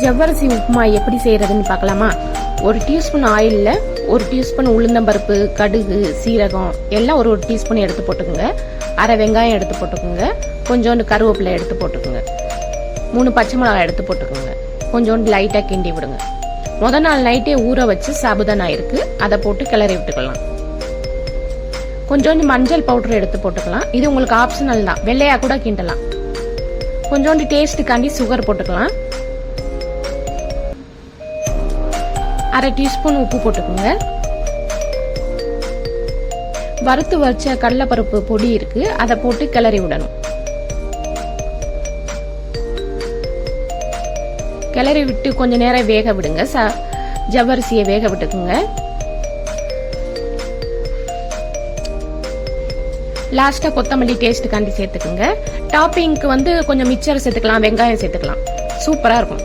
ஜவ்வரிசி உப்புமா எப்படி செய்யறதுன்னு பார்க்கலாமா? ஒரு டீஸ்பூன் ஆயிலில் ஒரு டீஸ்பூன் உளுந்தம்பருப்பு கடுகு சீரகம் எல்லாம் ஒரு ஒரு டீஸ்பூன் எடுத்து போட்டுக்கோங்க. அரை வெங்காயம் எடுத்து போட்டுக்கோங்க. கொஞ்சோண்டு கருவேப்பிலை எடுத்து போட்டுக்கோங்க. மூணு பச்சை மிளகாய் எடுத்து போட்டுக்கோங்க. கொஞ்சோண்டு லைட்டாக கிண்டி விடுங்க. முத நாள் நைட்டே ஊற வச்சு சாபுதானா இருக்கு. அதை போட்டு கிளறி விட்டுக்கலாம். கொஞ்சோண்டு மஞ்சள் பவுடர் எடுத்து போட்டுக்கலாம். இது உங்களுக்கு ஆப்ஷனல் தான். வெள்ளையாக கூட கிண்டலாம். கொஞ்சோண்டு டேஸ்ட்டுக்காண்டி சுகர் போட்டுக்கலாம். அரை டீஸ்பூன் உப்பு போட்டுக்கோங்க. வறுத்து வச்ச கடலைப்பருப்பு பொடி இருக்கு. அதை போட்டு கிளறி விடணும். கிளறி விட்டு கொஞ்ச நேரம் வேக விடுங்க. ச ஜவ்வரிசியை வேக விட்டுக்குங்க. லாஸ்ட்டாக கொத்தமல்லி டேஸ்ட்டுக்காண்டி சேர்த்துக்குங்க. டாப்பிங்க்கு வந்து கொஞ்சம் மிச்சர் சேர்த்துக்கலாம் வெங்காயம் சேர்த்துக்கலாம். சூப்பராக இருக்கும்.